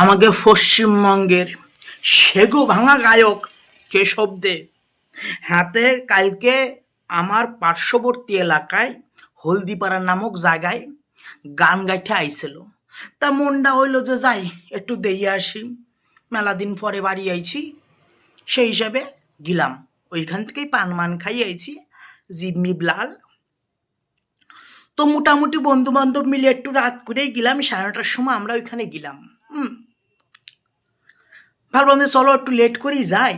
আমাকে পশ্চিমবঙ্গের সেগো ভাঙা গায়ক কেশব দে। হাতে কালকে আমার পার্শ্ববর্তী এলাকায় হলদিপাড়া নামক জায়গায় গান গাইতে আইছিল। তা মনটা হইল যে যাই, একটু দিয়ে আসি, মেলা দিন পরে বাড়ি আইছি, সেই হিসাবে গেলাম। ওইখান থেকেই পান মান খাই আইছি জিম্মি লাল। তো মোটামুটি বন্ধু বান্ধব মিলে একটু রাত করেই গেলাম, সাড়ে নটার সময় আমরা ওইখানে গেলাম। ভাবলাম যে চলো একটু লেট করেই যাই।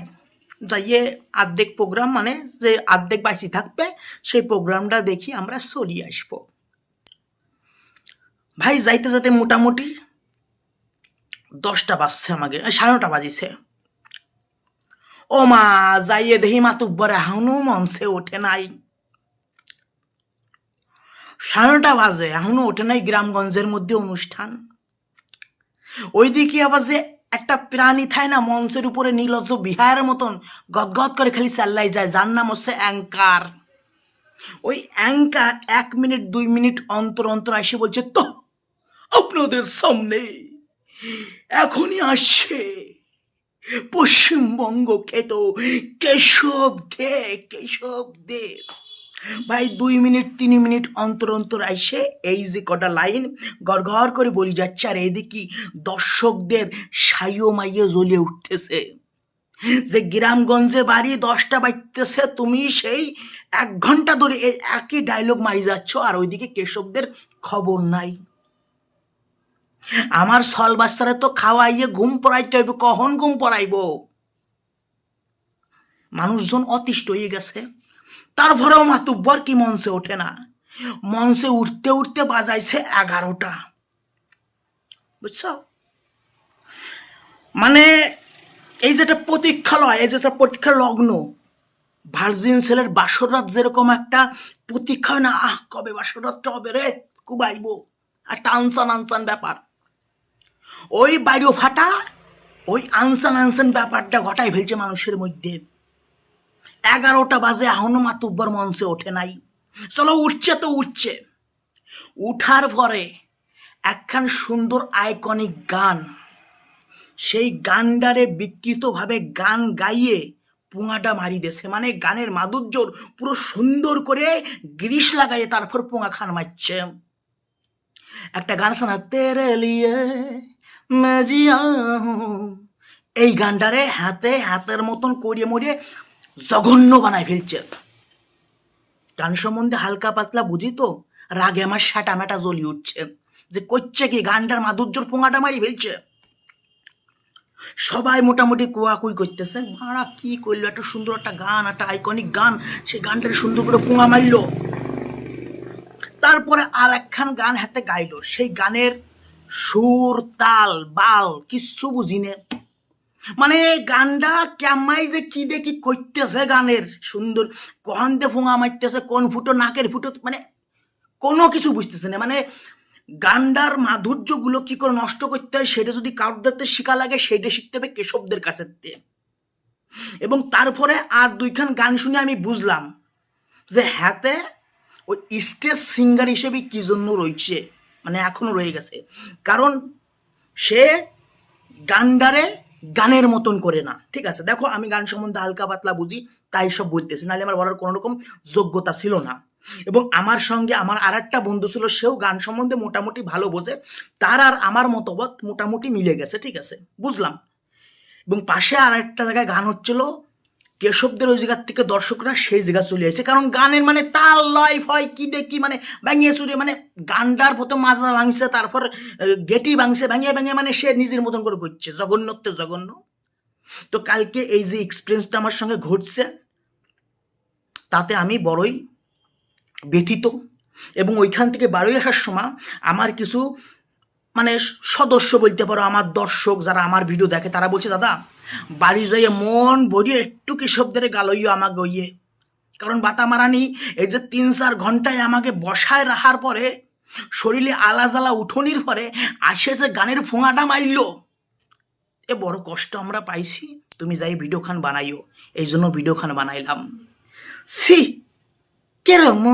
যাইয়ে আর্ধেক প্রোগ্রাম মানে যে আর্ধেক বাসি থাকবে, সেই প্রোগ্রামটা দেখি আমরা চলি আসব। ভাই, যাইতে যাইতে মোটামুটি দশটা বাজছে আমাকে সাড়ে নটা বাজিছে। ও মা, যাইয়ে দেখি মাতুব্বর এখনও মঞ্চে ওঠে নাই। সাড়ে নটা বাজে, এখনও ওঠে নাই গ্রামগঞ্জের মধ্যে অনুষ্ঠান। ওইদিকে আবার যে একটা প্রাণী থায় না মঞ্চের উপরে নীলজ বিহারের মতন গদগদ করে খালি চাল্লাই যায়। যার নাম হচ্ছে অ্যাঙ্কার। ওই অ্যাঙ্কার এক মিনিট, দুই মিনিট অন্তর অন্তর এসে বলছে, তো, আপনাদের সামনে এখনই আসছে পশ্চিমবঙ্গ খেত কেশব দে কেশব দে। ভাই, দুই মিনিট, তিন মিনিট অন্তর অন্তর আইসে এই যে কটা লাইন গড় গড় করে বলি যাচ্ছে, আর এদিকে দর্শকদের সাইও মাইয়ে জ্বলে উঠতেছে। যে গ্রামগঞ্জে বাড়ি দশটা বাজতেছে, তুমি সেই এক ঘণ্টা ধরে এই একই ডায়লগ মারি যাচ্ছ, আর ওইদিকে কেশবদের খবর নাই। আমার সল বাচ্চারে তো খাওয়াইয়ে ঘুম পড়াইতে হইবে, কখন ঘুম পড়াইব? মানুষজন অতিষ্ঠ হয়ে গেছে। তারপরেও মাতুব্বর কি মঞ্চে ওঠে না? মঞ্চে উঠতে উঠতে বাজাইছে এগারোটা। বুঝছ? মানে এই যেটা প্রতীক্ষালয়, এই যেটা প্রতীক্ষা লগ্ন, ভার্জিন সেলের বাসররাত যেরকম একটা প্রতীক্ষা হয় না, আহ, কবে বাসররাতটা হবে রে, কুবাইব। একটা আনসান আনসান ব্যাপার। ওই বাইরেও ফাটা, ওই আনসান আনসান ব্যাপারটা ঘটাই ফেলছে মানুষের মধ্যে। এগারোটা বাজে এখনও মাতুব্বর মঞ্চে ওঠে নাই। চলো উঠছে তো উঠছে। উঠার পরে একখান সুন্দর আইকনিক গান। সেই গানডারে বিকৃতভাবে গান গাইয়ে পুঙাটা মারি দেছে। মানে গানের মাধুর্যর পুরো সুন্দর করে গ্রিস লাগাইয়ে তারপর পুঙা খান মারছে। একটা গান শোনা, তেরে লিয়ে এই গানটারে হাতে হাতের মতন করিয়ে মরিয়ে জঘন্য বানায় ফেলছে। গান সম্বন্ধে হালকা পাতলা বুঝি তো? রাগে আমার সাটা মেটা জ্বলি উঠছে। যে করছে কি? গানটার মাধুর্যর পোঙাটা মারি ফেলছে। সবাই মোটামুটি কুয়াকুই করতেছে। ভাড়া কি করল? একটা সুন্দর একটা গান, একটা আইকনিক গান। সেই গানটার সুন্দর করে পোঙা মারলো। তারপরে আর একখান গান হাতে গাইলো। সেই গানের সুর, তাল, বাল, কিচ্ছু বুঝিনে মানে গানটা কেমাই যে কি কি করতেছে গানের, সুন্দর। কখন দিয়ে ফোঙা মারতেছে, কোন ফুটো নাকের ফুটো মানে কোনো কিছু বুঝতেছে না। মানে গান্ডার মাধুর্যগুলো কি করে নষ্ট করতে হয়, সেটা যদি কারোর দেখতে শিখা লাগে, সেটা শিখতে হবে কেশবদের কাছে। এবং তারপরে আর দুইখান গান শুনে আমি বুঝলাম যে হাতে ওই স্টেজ সিঙ্গার হিসেবে কি জন্য রয়েছে মানে এখনও রয়ে গেছে। কারণ সে গান্ডারে গানের মতন করে না। ঠিক আছে? দেখো, আমি গান সম্বন্ধে হালকা পাতলা বুঝি, তাই সব বলতেছি। নাহলে আমার বলার কোনো রকম যোগ্যতা ছিল না। এবং আমার সঙ্গে আমার আর একটা বন্ধু ছিল, সেও গান সম্বন্ধে মোটামুটি ভালো বোঝে। তার আর আমার মতবাদ মোটামুটি মিলে গেছে, ঠিক আছে? বুঝলাম? এবং পাশে আর একটা জায়গায় গান হচ্ছিল কেশবদের ওই জায়গার থেকে দর্শকরা সেই জায়গা চলে আসে। কারণ গানের মানে তাল লয় ফয় কি দেখি মানে ভাঙিয়ে চুরিয়ে মানে গানটার প্রথম মাজা ভাঙছে, তারপর গেটি ভাঙছে, ভাঙিয়ে ভাঙিয়ে মানে সে নিজের মতন করে ঘুরছে। জঘন্যত্বে, জঘন্য। তো কালকে এই যে এক্সপিরিয়েন্সটা আমার সঙ্গে ঘটছে, তাতে আমি বড়ই ব্যথিত এবং ওইখান থেকে বাড়ি আসার সময় আমার কিছু মানে সদস্য বলতে পারো, আমার দর্শক যারা আমার ভিডিও দেখে, তারা বলছে, দাদা বাড়ি যাইয়ে মন ভরিয়ে একটু কৃষকদের গালইও আমাকে ওইয়ে। কারণ বাতা মারানি এই যে তিন চার ঘন্টায় আমাকে বসায় রাখার পরে, শরীরে আলা উঠোনির পরে আসে যে গানের ফোঙাটা মারল এ বড় কষ্ট আমরা পাইছি, তুমি যাই ভিডিও খান বানাইও। এই জন্য ভিডিও খান বানাইলাম সি কেরম